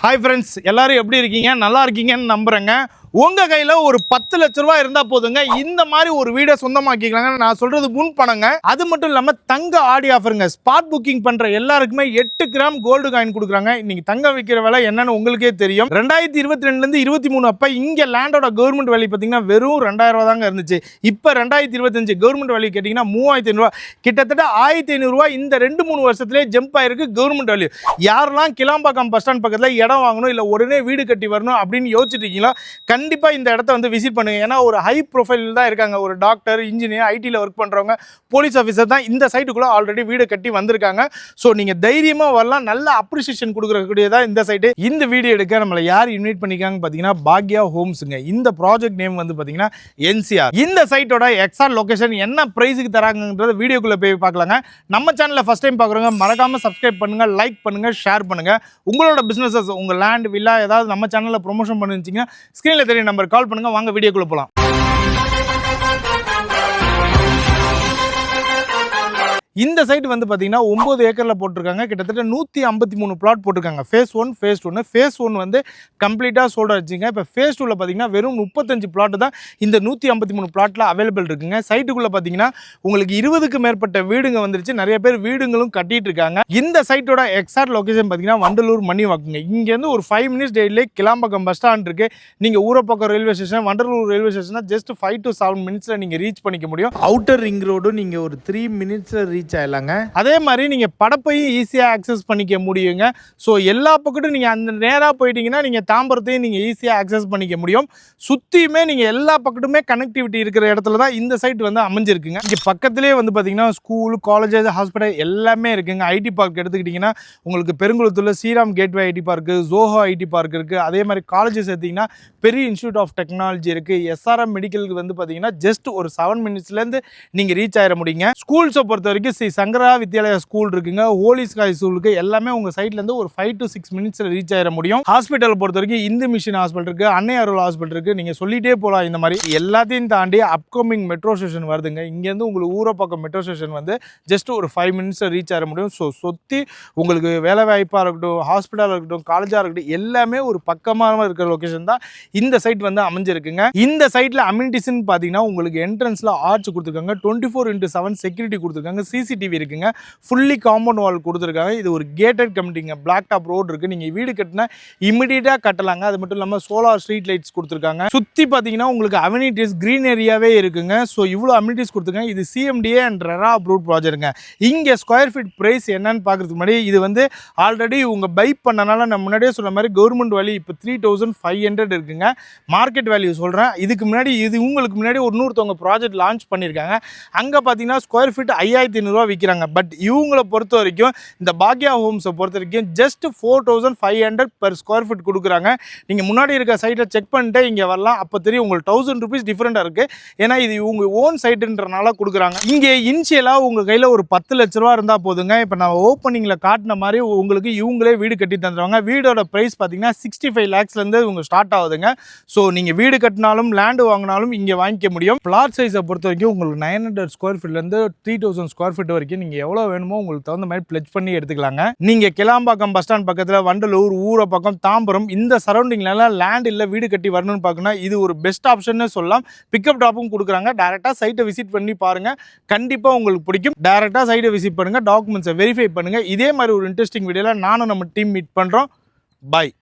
Hi friends எல்லோரும் எப்படி இருக்கீங்க? நல்லா இருக்கீங்கன்னு நம்புகிறேங்க உங்கள் கையில் ஒரு பத்து லட்ச ரூபாய் இருந்தால் போதுங்க. இந்த மாதிரி ஒரு வீடை சொந்தமாக்கிக்கலாங்க. நான் சொல்கிறது முன் பணங்க. அது மட்டும் இல்லாமல் தங்க ஆடி ஆஃபருங்க. ஸ்பாட் புக்கிங் பண்ணுற எல்லாருக்குமே எட்டு கிராம் கோல்டு காயின் கொடுக்குறாங்க. இன்னைக்கு தங்க விற்கிற விலை என்னன்னு உங்களுக்கே தெரியும். ரெண்டாயிரத்தி இருபத்தி ரெண்டுலேருந்து இருபத்தி மூணு அப்போ இங்கே லேண்டோட கவர்மெண்ட் வேல்யூ பார்த்தீங்கன்னா வெறும் ரெண்டாயிரம் ரூபா தாங்க இருந்துச்சு. இப்போ ரெண்டாயிரத்தி இருபத்தஞ்சு கவர்மெண்ட் வேல்யூ கேட்டிங்கன்னா மூவாயிரத்தி ஐநூறுவா கிட்டத்தட்ட ஆயிரத்தி ஐநூறுரூவா இந்த ரெண்டு மூணு வருஷத்துலேயே ஜம்ப் ஆயிருக்கு கவர்மெண்ட் வேல்யூ யாரெல்லாம் கிளாம்பாக்கம் பஸ் ஸ்டாண்ட் பக்கத்தில் இடம் வாங்கணும் இல்லை உடனே வீடு கட்டி வரணும் அப்படின்னு யோசிச்சுட்டு இருக்கீங்களோ கண்டிப்பாக இந்த இடத்த வந்து விசிட் பண்ணுங்க. ஏன்னா ஒரு ஹை ப்ரொஃபைல் தான் இருக்காங்க. ஒரு டாக்டர் இன்ஜினியர் ஐடியில் ஒர்க் பண்ணுறவங்க போலீஸ் ஆஃபீஸர் தான் இந்த சைட்டுக்குள்ளே ஆல்ரெடி வீடு கட்டி வந்திருக்காங்க. ஸோ நீங்கள் தைரியமாக வரலாம். நல்ல அப்ரிசியேஷன் கொடுக்குறக்கூடியதான் இந்த சைட்டு இந்த வீடியோ எடுக்க நம்மளை யார் இன்வைட் பண்ணிக்காங்க பார்த்தீங்கன்னா பாக்யா ஹோம்ஸுங்க. இந்த ப்ராஜெக்ட் நேம் வந்து பார்த்தீங்கன்னா என்சிஆர். இந்த சைட்டோட எக்ஸாக்ட் லொக்கேஷன் என்ன ப்ரைஸுக்கு தராங்கன்றது வீடியோக்குள்ளே போய் பார்க்கலாங்க. நம்ம சேனலில் ஃபஸ்ட் டைம் பார்க்குறவங்க மறக்காமல் சப்ஸ்கிரைப் பண்ணுங்கள் லைக் பண்ணுங்கள் ஷேர் பண்ணுங்கள் உங்களோட பிஸ்னஸஸ் உங்கள் லேண்ட் வில்லா ஏதாவது நம்ம சேனலில் ப்ரொமோஷன் பண்ணிச்சிங்கன்னா ஸ்க்ரீனில் தெரிய நம்பர் கால் பண்ணுங்கள் வாங்க வீடியோக்குள்ளே போகலாம் இந்த இந்த சைட் வந்து பார்த்தீங்கன்னா ஒம்பது ஏக்கரில் போட்டிருக்காங்க. கிட்டத்தட்ட நூற்றி ஐம்பத்தி மூணு பிளாட் போட்டிருக்காங்க. ஃபேஸ் ஒன் ஃபேஸ் ஒன்று ஃபேஸ் ஒன் வந்து கம்ப்ளீட்டாக சோல்ட் வச்சுங்க இப்போ ஃபேஸ் டூவில் பார்த்தீங்கன்னா வெறும் முப்பத்தஞ்சு பிளாட்டு தான் இந்த நூற்றி ஐம்பத்தி மூணு பிளாட்டில் அவைலபிள் இருக்குங்க. சைட்டுக்குள்ளே பார்த்தீங்கன்னா உங்களுக்கு இருபதுக்கு மேற்பட்ட வீடுங்க வந்துருச்சு. நிறைய பேர் வீடுங்களும் கட்டிட்டு இருக்காங்க. இந்த சைட்டோட எக்ஸாக்ட் லொகேஷன் பார்த்தீங்கன்னா வண்டலூர் மணி வாக்குங்க இங்கேருந்து ஒரு ஃபைவ் மினிட்ஸ் டெய்லியே கிளாம்பாக்கம் பஸ் ஸ்டாண்ட் இருக்கு. நீங்கள் Urapakkam railway station Vandalur railway ஸ்டேஷனாக just five to seven மினிட்ஸில் நீங்கள் ரீச் பண்ணிக்க முடியும். அவுட்டர் ரிங் ரோடும் நீங்கள் ஒரு த்ரீ மினிட்ஸில் ரீச் இல்லைங்க. அதே மாதிரி நீங்கள் படப்பையும் ஈஸியாக ஆக்சஸ் பண்ணிக்க முடியுங்க. ஸோ எல்லா பக்கட்டும் நீங்கள் அந்த நேராக போயிட்டீங்கன்னா நீங்கள் தாம்பரத்தையும் நீங்கள் ஈஸியாக ஆக்சஸ் பண்ணிக்க முடியும். சுற்றியுமே நீங்கள் எல்லா பக்கத்துமே கனெக்டிவிட்டி இருக்கிற இடத்துல தான் இந்த சைட் வந்து அமைஞ்சிருக்குங்க. இங்கே பக்கத்துலேயே வந்து பார்த்தீங்கன்னா ஸ்கூல் காலேஜஸ் ஹாஸ்பிட்டல் எல்லாமே இருக்குங்க. ஐடி பார்க் எடுத்துக்கிட்டிங்கன்னா உங்களுக்கு பெருங்குளத்தூரில் Sriram gateway IT park Zoho IT park இருக்குது அதே மாதிரி காலேஜஸ் எடுத்திங்கன்னா பெரிய இன்ஸ்டியூட் ஆஃப் டெக்னாலஜி இருக்குது எஸ்ஆர்எம் மெடிக்கலுக்கு வந்து பார்த்தீங்கன்னா ஜஸ்ட் ஒரு செவன் மினிட்ஸ்லேருந்து நீங்கள் ரீச் ஆகிட முடியுங்க. ஸ்கூல்ஸை பொறுத்த வரைக்கும் ஸ்ரீ சங்கரா வித்யாலயா ஸ்கூல் இருக்குங்க. ஹோலிஸ் காய் ஸ்கூலுக்கு எல்லாமே உங்கள் சைட்லேருந்து ஒரு ஃபைவ் டு சிக்ஸ் மினிட்ஸில் ரீச் ஆயிட முடியும். ஹாஸ்பிட்டல் பொறுத்த வரைக்கும் இந்து மிஷின் ஹாஸ்பிட்டல் இருக்குது அன்னை அருள் ஹாஸ்பிட்டல் இருக்குது நீங்கள் சொல்லிட்டே போகலாம் இந்த மாதிரி. எல்லாத்தையும் தாண்டி அப்கமிங் மெட்ரோ ஸ்டேஷன் வருதுங்க. இங்கேருந்து உங்களுக்கு ஊரை பக்கம் மெட்ரோ ஸ்டேஷன் வந்து ஜஸ்ட் ஒரு ஃபைவ் மினிட்ஸில் ரீச் ஆக முடியும். ஸோ சுற்றி உங்களுக்கு வேலை வாய்ப்பாக இருக்கட்டும் ஹாஸ்பிட்டலாக இருக்கட்டும் காலேஜாக இருக்கட்டும் எல்லாமே ஒரு பக்கமாக இருக்கிற லொக்கேஷன் தான் இந்த சைட் வந்து அமைஞ்சிருக்குங்க. இந்த சைட்டில் அம்யூனிட்டிஸ்னு பார்த்தீங்கன்னா உங்களுக்கு என்ட்ரன்ஸில் ஆர்ச் கொடுத்துருக்காங்க. Twenty four into seven security கொடுத்துருக்காங்க சிசிடிவி இருக்குங்க. ஃபுல்லி காம்பவுண்ட் வால் கொடுத்துருக்காங்க. இது ஒரு கேட்டட் கமிட்டிங்க பிளாக் டாப் ரோடு இருக்குது நீங்கள் வீடு கட்டினா இமிடியேட்டாக கட்டலாங்க. அது மட்டும் இல்லாமல் சோலார் ஸ்ட்ரீட் லைட்ஸ் கொடுத்துருக்காங்க. சுற்றி பார்த்தீங்கன்னா உங்களுக்கு அம்யூனிட்டிஸ் க்ரீன் ஏரியாவே இருக்குங்க. ஸோ இவ்வளோ அம்யூனிட்டிஸ் கொடுத்துருக்காங்க. இது சிஎம்டிஏ அண்ட் ரெரா அப்ரூவ் ப்ராஜெக்ட்டுங்க இங்கே ஸ்கொயர் ஃபீட் ப்ரைஸ் என்னன்னு பார்க்குறதுக்கு முன்னாடி இது வந்து ஆல்ரெடி உங்கள் பை பண்ணனால நான் முன்னாடியே சொன்ன மாதிரி கவர்மெண்ட் வேல்யூ இப்போ த்ரீ தௌசண்ட் ஃபைவ் ஹண்ட்ரட் இருக்குங்க. மார்க்கெட் வேல்யூ சொல்கிறேன் இதுக்கு முன்னாடி இது உங்களுக்கு முன்னாடி ஒரு நூறுத்தவங்க ப்ராஜெக்ட் லான்ச் பண்ணியிருக்காங்க அங்கே பார்த்தீங்கன்னா ஸ்கொயர் ஃபீட் ஐயாயிரத்தி ஐநூறுரூவா விற்கிறாங்க பட் இவங்களை பொறுத்த வரைக்கும் இந்த பாக்யா ஹோம்ஸை பொறுத்த வரைக்கும் just four thousand five hundred per square feet கொடுக்குறாங்க. நீங்கள் முன்னாடி இருக்க சைட்டை செக் பண்ணிட்டு இங்கே வரலாம். அப்போ தெரியும் உங்களுக்கு தௌசண்ட் ருபீஸ் டிஃப்ரெண்ட்டாக இருக்குது ஏன்னா இது இவங்க ஓன் சைட்டுன்றனால கொடுக்குறாங்க. இங்கே இனிஷியலாக உங்கள் கையில் ஒரு பத்து லட்ச ரூபா இருந்தால் போதுங்க. இப்போ நான் ஓப்பனிங்கில் காட்டின மாதிரி உங்களுக்கு இவங்களே வீடு கட்டி தந்துடுவாங்க வீடோட ப்ரைஸ் பார்த்தீங்கன்னா சிக்ஸ்டி ஃபைவ் லேக்ஸ்லேருந்து இவங்க ஸ்டார்ட் ஆகுதுங்க. ஸோ நீங்கள் வீடு கட்டினாலும் லேண்டு வாங்கினாலும் இங்கே வாங்கிக்க முடியும். பிளாட் சைஸை பொறுத்த வரைக்கும் உங்களுக்கு நைன் ஹண்ட்ரட் ஸ்கொயர் ஃபீட்லேருந்து த்ரீ தௌசண்ட் ஸ்கொயர் ஃபீட் வரைக்கும் நீங்கள் எவ்வளோ வேணுமோ உங்களுக்கு தகுந்த மாதிரி பிளெச் பண்ணி எடுத்துக்கலாங்க. நீங்கள் கிளாம்பாக்கம் பஸ் ஸ்டாண்ட் பக்கத்தில் வண்டலூர் ஊரை பக்கம் தாம்பரம் இந்த சரௌண்டிங்லலாம் லேண்ட் இல்லை வீடு கட்டி வரணும்னு பார்க்கணும்னா இது ஒரு பெஸ்ட் ஆப்ஷன்னு சொல்லலாம். பிக்கப் டாப்பும் கொடுக்குறாங்க. டேரெக்டாக சைட்டை விசிட் பண்ணி பாருங்கள் கண்டிப்பாக உங்களுக்கு பிடிக்கும். டேரெக்டாக சைட்டை விசிட் பண்ணுங்கள் டாக்குமெண்ட்ஸை வெரிஃபை பண்ணுங்கள் இதே மாதிரி ஒரு இன்ட்ரெஸ்டிங் வீடியோவில் நானும் நம்ம டீம் மீட் பண்ணுறோம் பாய்